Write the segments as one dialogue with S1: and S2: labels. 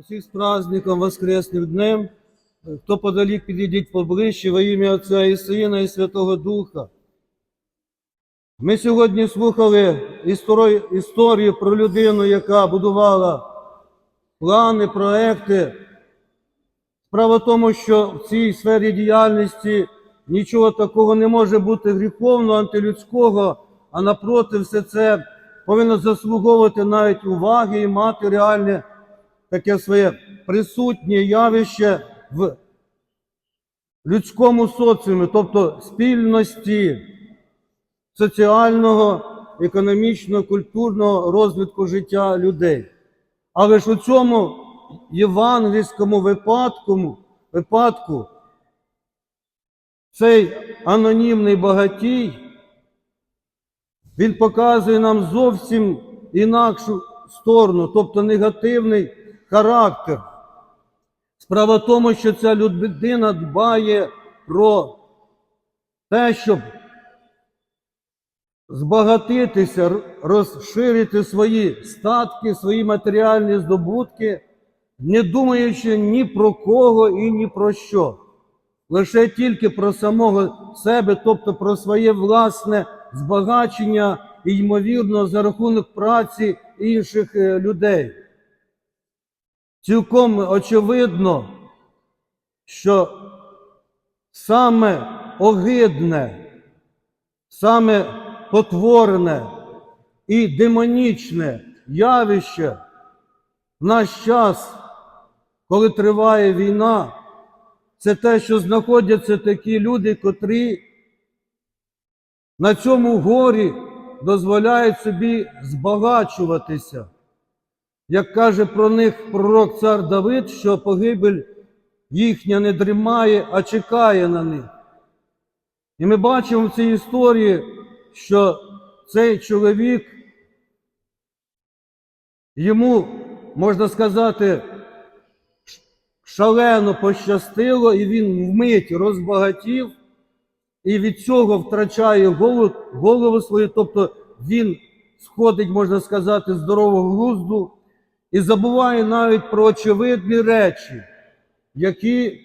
S1: Усіх з праздником Воскресним днем. Хто подалік, підійдіть поближче во ім'я Отця і Сина і Святого Духа. Ми сьогодні слухали історію, історію про людину, яка будувала плани, проекти. Справа в тому, що в цій сфері діяльності нічого такого не може бути гріховного, антилюдського, а напроти, все це повинно заслуговувати навіть уваги і мати реальне таке своє присутнє явище в людському соціумі, тобто спільності соціального, економічного, культурного розвитку життя людей. Але ж у цьому євангельському випадку, випадку цей анонімний багатій, він показує нам зовсім інакшу сторону, тобто негативний характер. Справа в тому, що ця людина дбає про те, щоб збагатитися, розширити свої статки, свої матеріальні здобутки, не думаючи ні про кого і ні про що. Лише тільки про самого себе, тобто про своє власне збагачення і, ймовірно, за рахунок праці інших е, людей. Цілком очевидно, що саме огидне, саме потворне і демонічне явище в наш час, коли триває війна, це те, що знаходяться такі люди, котрі на цьому горі дозволяють собі збагачуватися. Як каже про них пророк цар Давид, що погибель їхня не дрімає, а чекає на них. І ми бачимо в цій історії, що цей чоловік, йому, можна сказати, шалено пощастило, і він вмить розбагатів, і від цього втрачає голову, голову свою, тобто він сходить, можна сказати, здорового глузду і забуває навіть про очевидні речі, які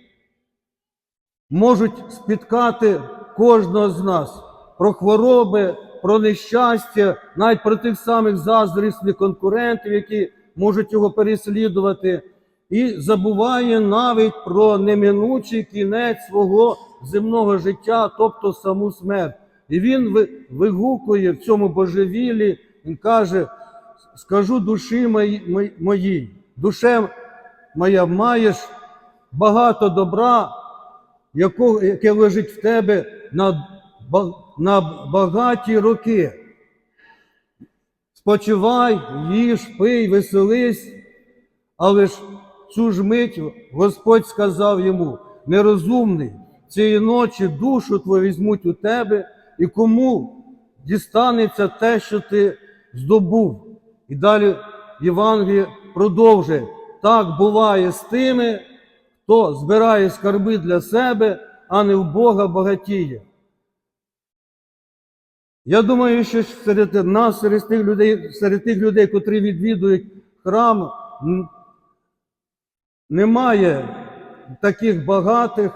S1: можуть спіткати кожного з нас про хвороби, про нещастя, навіть про тих самих заздрісних конкурентів, які можуть його переслідувати, і забуває навіть про неминучий кінець свого земного життя, тобто саму смерть. І він вигукує в цьому божевіллі, він каже: скажу душі мої- мої- моїй, душе моя, маєш багато добра, яке лежить в тебе на, на багаті роки. Спочивай, їж, пий, веселись, але ж цю ж мить Господь сказав йому: нерозумний, цієї ночі душу твою візьмуть у тебе, і кому дістанеться те, що ти здобув. І далі Євангеліє продовжує. Так буває з тими, хто збирає скарби для себе, а не в Бога багатіє. Я думаю, що серед нас, серед тих людей, серед тих людей, котрі відвідують храм, немає таких багатих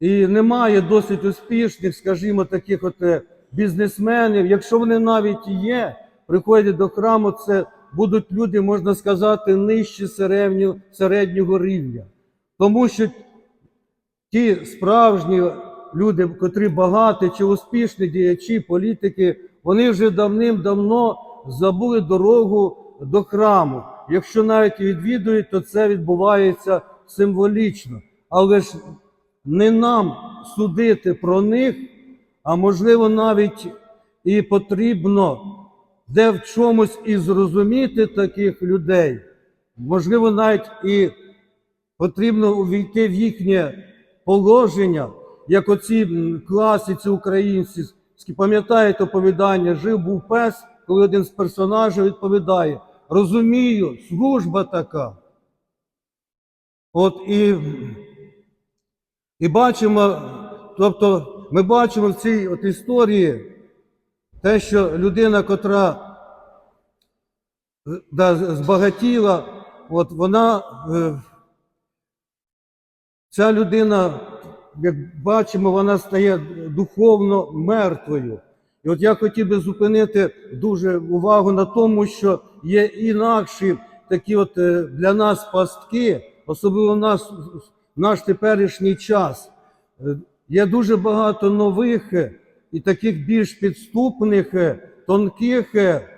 S1: і немає досить успішних, скажімо, таких от е, бізнесменів. Якщо вони навіть є, приходять до храму, це будуть люди, можна сказати, нижче середнього, середнього рівня. Тому що ті справжні люди, котрі багаті чи успішні діячі, політики, вони вже давним-давно забули дорогу до храму. Якщо навіть відвідують, то це відбувається символічно. Але ж не нам судити про них, а можливо навіть і потрібно де в чомусь і зрозуміти таких людей. Можливо, навіть і потрібно увійти в їхнє положення, як оці класиці українці. Пам'ятаєте оповідання, жив був пес, коли один з персонажів відповідає: розумію, служба така. От і, і бачимо, тобто ми бачимо в цій от історії те, що людина, котра е, да, збагатіла, от вона, е, ця людина, як бачимо, вона стає духовно мертвою. І от я хотів би зупинити дуже увагу на тому, що є інакші такі от е, для нас пастки, особливо в нас наш теперішній час. Є дуже багато нових і таких більш підступних, е, тонких е,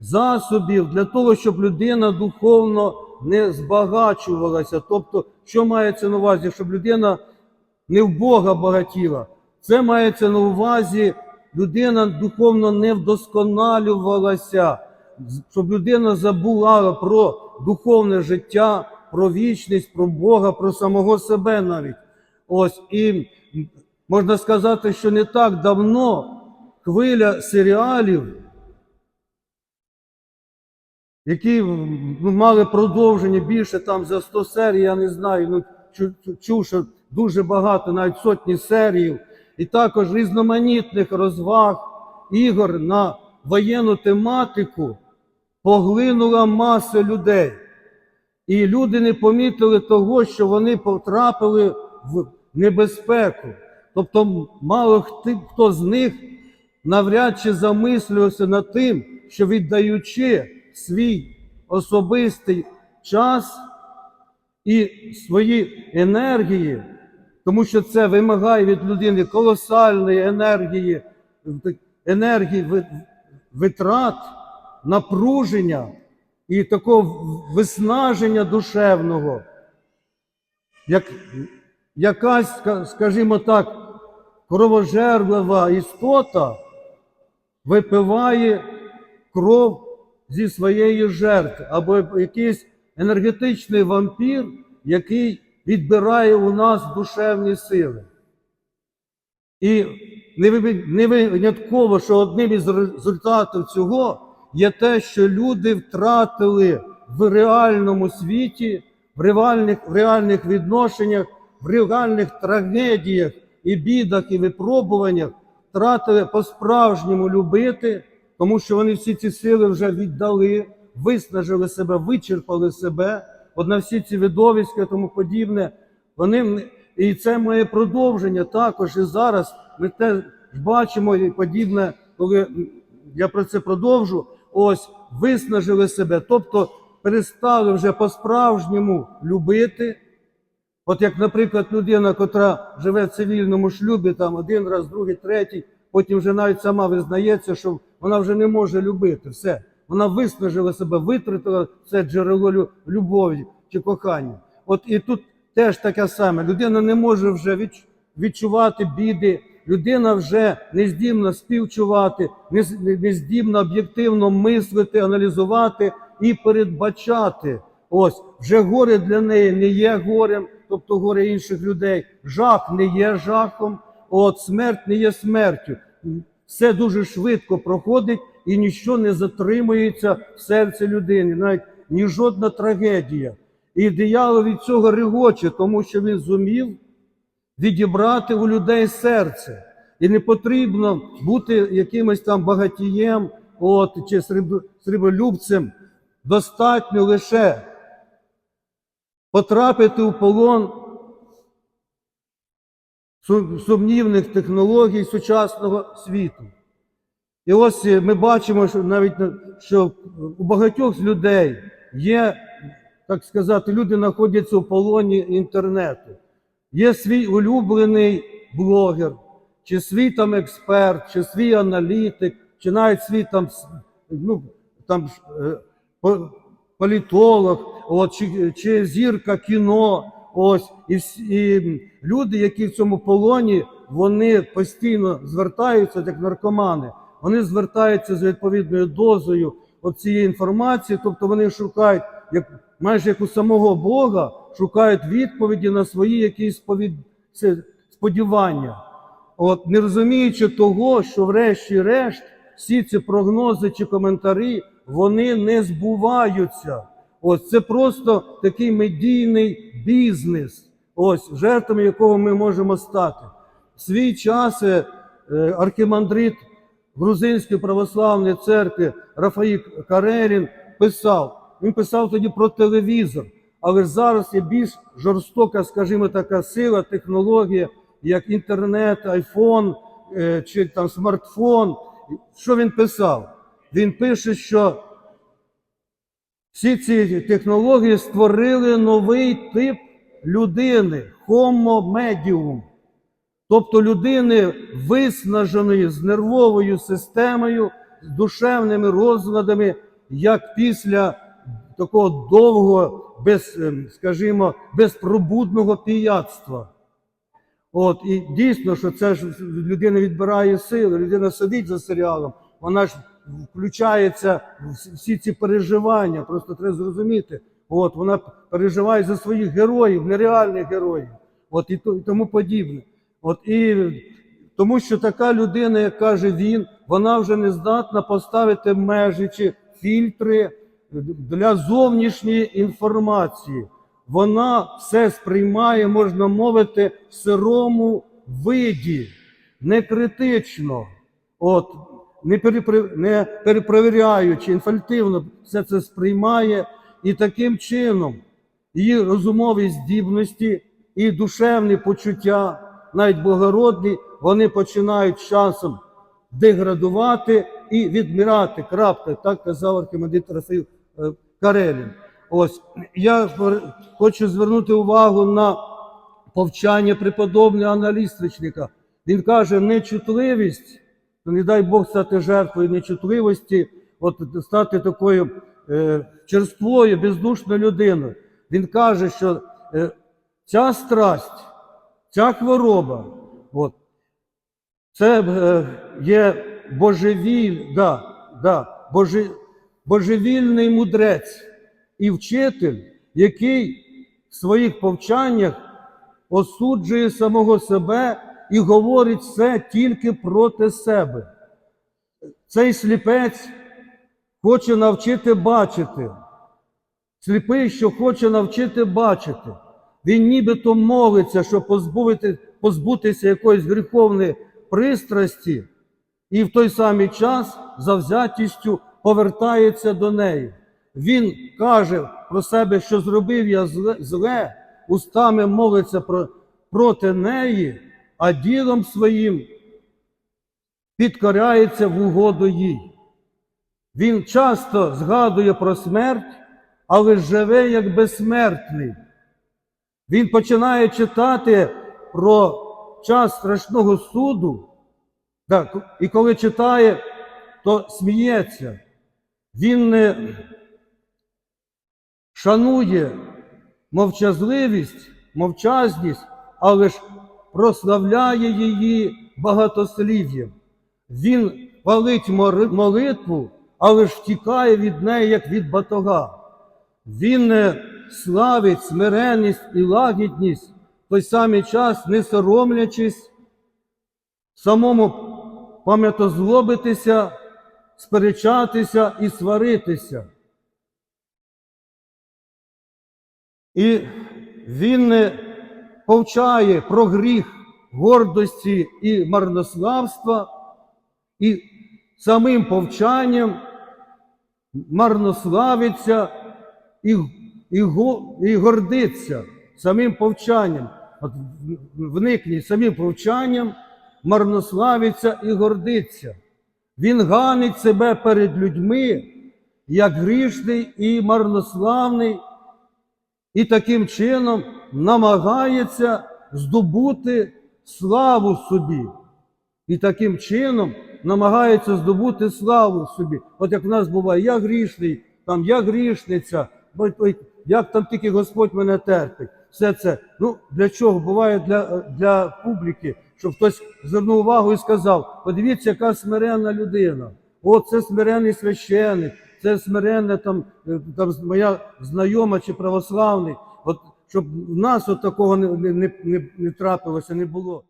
S1: засобів для того, щоб людина духовно не збагачувалася. Тобто, що мається на увазі, щоб людина не в Бога багатіла. Це мається на увазі, людина духовно не вдосконалювалася, щоб людина забула про духовне життя, про вічність, про Бога, про самого себе навіть. Ось і можна сказати, що не так давно хвиля серіалів, які мали продовження більше там за 100 серій, я не знаю, ну чу- чу- чув, що дуже багато, навіть сотні серій, і також різноманітних розваг, ігор на воєнну тематику поглинула маса людей. І люди не помітили того, що вони потрапили в небезпеку. Тобто, мало хто з них навряд чи замислювався над тим, що віддаючи свій особистий час і свої енергії, тому що це вимагає від людини колосальної енергії, енергії витрат, напруження і такого виснаження душевного, як якась, скажімо так, кровожерлива істота випиває кров зі своєї жертви, або якийсь енергетичний вампір, який відбирає у нас душевні сили. І не винятково, що одним із результатів цього є те, що люди втратили в реальному світі, в реальних, в реальних відношеннях, в реальних трагедіях і бідах і випробуваннях, втратили по-справжньому любити, тому що вони всі ці сили вже віддали, виснажили себе, вичерпали себе, от на всі ці видовиська тому подібне. Вони і це має продовження також і зараз. Ми теж бачимо і подібне, коли я про це продовжу. Ось виснажили себе, тобто перестали вже по-справжньому любити. От як, наприклад, людина, котра живе в цивільному шлюбі, там один раз, другий, третій, потім вже навіть сама визнається, що вона вже не може любити. Все. Вона виснажила себе, витратила це джерело любові чи кохання. От і тут теж таке саме. Людина не може вже відчувати біди, людина вже не здібна співчувати, не, здібна об'єктивно мислити, аналізувати і передбачати. Ось вже горе для неї не є горем, тобто горе інших людей. Жах не є жахом, от смерть не є смертю. Все дуже швидко проходить і нічого не затримується в серці людини, навіть ні жодна трагедія. І диявол від цього регоче, тому що він зумів відібрати у людей серце. І не потрібно бути якимось там багатієм от, чи сріб-. Достатньо лише потрапити у полон сумнівних технологій сучасного світу. І ось е, ми бачимо, що навіть що у багатьох людей є, так сказати, люди знаходяться у полоні інтернету. Є свій улюблений блогер, чи свій там експерт, чи свій аналітик, чи навіть свій там, ну, там е, політолог, от, чи, чи зірка кіно. Ось і, всі, і люди, які в цьому полоні, вони постійно звертаються як наркомани. Вони звертаються з відповідною дозою цієї інформації, тобто вони шукають, як майже як у самого Бога, шукають відповіді на свої якісь сповід... це сподівання. От не розуміючи того, що врешті-решт всі ці прогнози чи коментарі вони не збуваються. Ось це просто такий медійний бізнес, ось жертвами якого ми можемо стати. В свій час е, е, архімандрит Грузинської православної церкви Рафаїк Карелін писав: Він писав тоді про телевізор. Але зараз є більш жорстока, скажімо, така сила, технологія, як інтернет, айфон е, чи там смартфон. Що він писав? Він пише, що всі ці технології створили новий тип людини Homo medium. Тобто людини виснаженої з нервовою системою, з душевними розладами, як після такого довгого, без, ем, скажімо, безпробудного піятства. От, і дійсно, що це ж людина відбирає сили, людина сидить за серіалом, вона ж включається всі- ці переживання, просто треба зрозуміти. От, вона переживає за своїх героїв, нереальних героїв, от, і, тому подібне. От, і тому що така людина, як каже він, вона вже не здатна поставити межі чи фільтри для зовнішньої інформації. Вона все сприймає, можна мовити, в сирому виді, не критично, от, не, не перепровіряючи, інфальтивно все це сприймає. І таким чином її розумові здібності і душевні почуття, навіть благородні, вони починають часом деградувати і відмирати. Крапка, так казав архімандрит Рафаїл е, Карелін. Ось я хочу звернути увагу на повчання преподобного аналістичника. Він каже, нечутливість, не дай Бог стати жертвою нечутливості, от стати такою е, черствою, бездушною людиною. Він каже, що е, ця страсть, ця хвороба, от, це е, є божевіль, да, да, боже, божевільний мудрець і вчитель, який в своїх повчаннях осуджує самого себе і говорить все тільки проти себе. Цей сліпець хоче навчити бачити. Сліпий, що хоче навчити бачити. Він нібито молиться, щоб позбути, позбутися якоїсь гріховної пристрасті, і в той самий час завзятістю повертається до неї. Він каже про себе, що зробив я зле, зле устами молиться про, проти неї, а ділом своїм підкоряється в угоду їй. Він часто згадує про смерть, але живе як безсмертний. Він починає читати про час страшного суду, так, і коли читає, то сміється. Він не шанує мовчазливість, мовчазність, але ж прославляє її багатослів'ям. Він палить молитву, але ж втікає від неї, як від батога. Він не славить смиренність і лагідність, в той самий час не соромлячись, самому пам'ятозлобитися, сперечатися і сваритися. І він не повчає про гріх гордості і марнославства, і самим повчанням марнославиться і, і, і гордиться самим повчанням. От вникніть самим повчанням марнославиться і гордиться. Він ганить себе перед людьми, як грішний і марнославний, і таким чином намагається здобути славу собі. І таким чином намагається здобути славу собі. От як в нас буває, я грішний, там я грішниця, як там тільки Господь мене терпить. Все це. Ну, для чого? Буває для, для публіки, щоб хтось звернув увагу і сказав: подивіться, яка смиренна людина. О, це смиренний священик, це смиренна там, е, там моя знайома чи православний. Щоб в нас от такого не, не, не, не трапилося, не було.